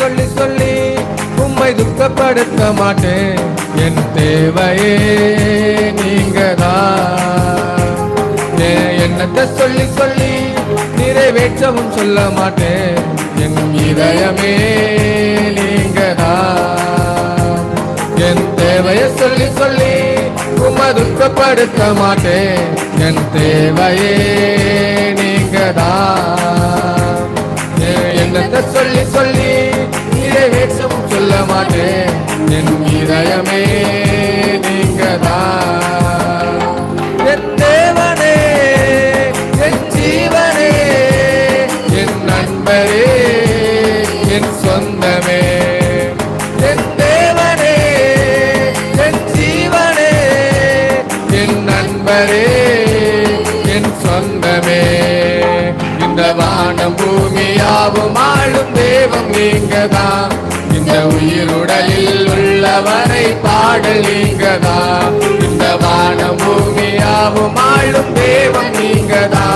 சொல்லி சொல்லி உம்மை துக்கப்படுத்த மாட்டேன். என் தேவையே நீங்க என்னத்தை சொல்லி சொல்லி நிறைவேற்றவும் சொல்ல மாட்டேன். என் இதயமே நீங்க என் தேவையை சொல்லி சொல்லி உம்மை துக்கப்படுத்த மாட்டேன். என் தேவையே நீங்க மாட்டேன் என் இதயமே நீங்க என் தேவனே என் ஜீவனே. என் நண்பரே என் சொந்தமே. என் தேவனே என் ஜீவனே. என் நண்பரே என் சொந்தமே. இந்த வானம் பூமியாவும் ஆளும் தெய்வம் நீங்கதான் இந்த உள்ளவரை பாடல் நீங்கதா? இந்த வான பூமியாவும் ஆளும் தேவம் நீங்கதா?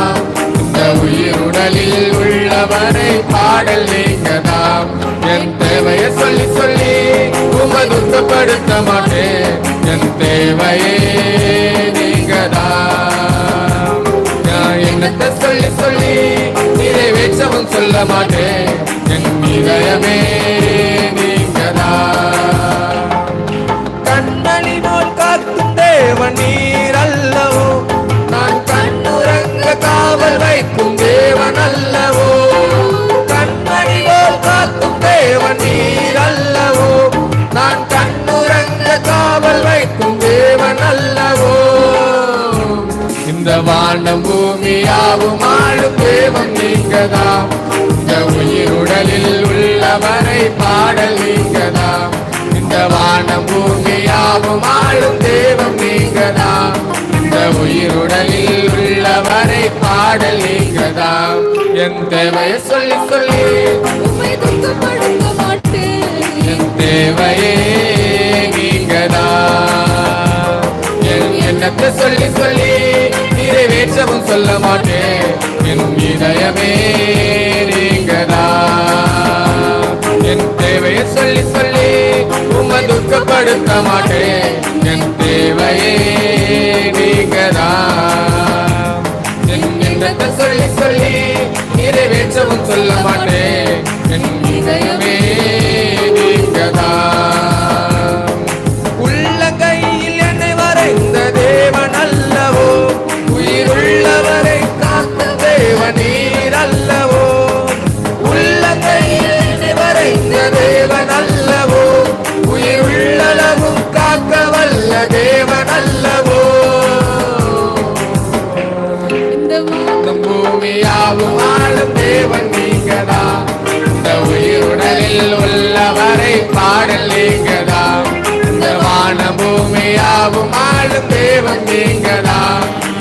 இந்த உயிருடலில் உள்ளவரை பாடல் நீங்கதா? என் தேவையை சொல்லி சொல்லி உமதுத்தப்படுத்த மாட்டேன். என் தேவையே நீங்கதா? நான் என்னத்தை சொல்லி சொல்லி நிறைவேற்றவும் சொல்ல மாட்டேன். என் இதயமே தேவன் நீர் அல்லவோ நான் கண்ணுறங்க காவல் வைக்கும் தேவன் அல்லவோ கண்மணி போல் காக்கும் தேவன் நீர் அல்லவோ நான் கண்ணுறங்க காவல் வைக்கும் தேவன் அல்லவோ இந்த வானம் பூமியாவும் ஆளும் தேவன் நீங்கதா? இந்த உயிருடலில் உள்ளவரை பாடல் நீங்கதா? இந்த வானம் பூமியாவும் ஆளும் பாடல் நீங்கதாம் என் தேவையை சொல்லி சொல்லி உம்மை துக்கப்படுத்த மாட்டேன். என் தேவையே நீங்கதான் என் எண்ணத்தை சொல்லி சொல்லி நிறைவேற்றவும் சொல்ல மாட்டேன். என் இதயமே நீங்கதான் என் தேவையை சொல்லி சொல்லி உம்மை துக்கப்படுத்த மாட்டேன். என் பாடல் நீங்கதா இந்த வான பூமியாவும் ஆளும் தேவன் நீங்கதா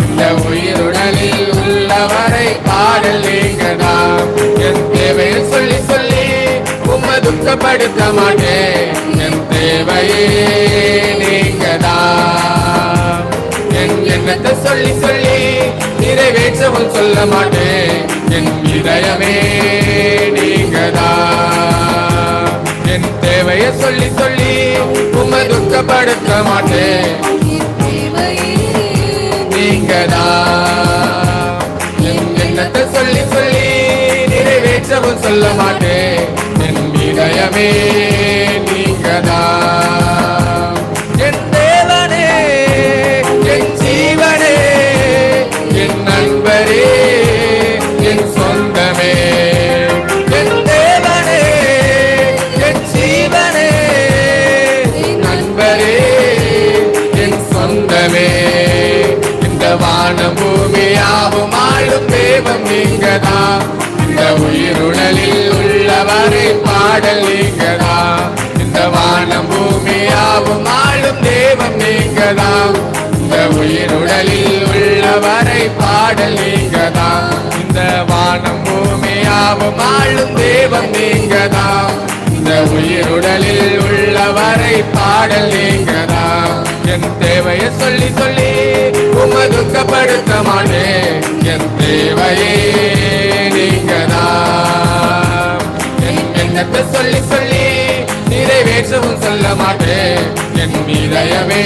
இந்த உயிருடலில் உள்ளவரை பாடல் நீங்கதா என் தேவையை சொல்லி சொல்லி உம்மை துக்கப்படுத்த மாட்டேன். என் தேவையே நீங்கதா என் எண்ணத்தை சொல்லி சொல்லி நிறைவேற்றவும் சொல்ல மாட்டேன். என் இதயமே நீங்கதா என் தேவைய சொல்லி சொல்லி உங்க துக்கப்படுத்த மாட்டேன். நீங்க தான் என் எண்ணத்தை சொல்லி சொல்லி நிறைவேற்றவும் சொல்ல மாட்டேன். என் இதயமே நண்பரே என் சொந்தமே. இந்த வான பூமியாவும் ஆளும் தேவம் நீங்கதா. இந்த உயிருடலில் உள்ளவரை பாடல் நீங்கதா. இந்த வான பூமியாவும் ஆளும் தேவம் நீங்கதா. இந்த உயிருடலில் உள்ளவரை பாடல் நீங்கதா. இந்த வானம் பூமியாவும் ஆளும் தேவம் நீங்கதா. இந்த உயிருடலில் உள்ள வரை பாடல் நீங்கதா? என் தேவையை சொல்லி சொல்லி உமை துக்கப்படுத்த மாட்டேன் என் தேவையே நீங்கதா? என் எண்ணத்தை சொல்லி சொல்லி நிறைவேற்றவும் சொல்ல மாட்டேன் என் இதயமே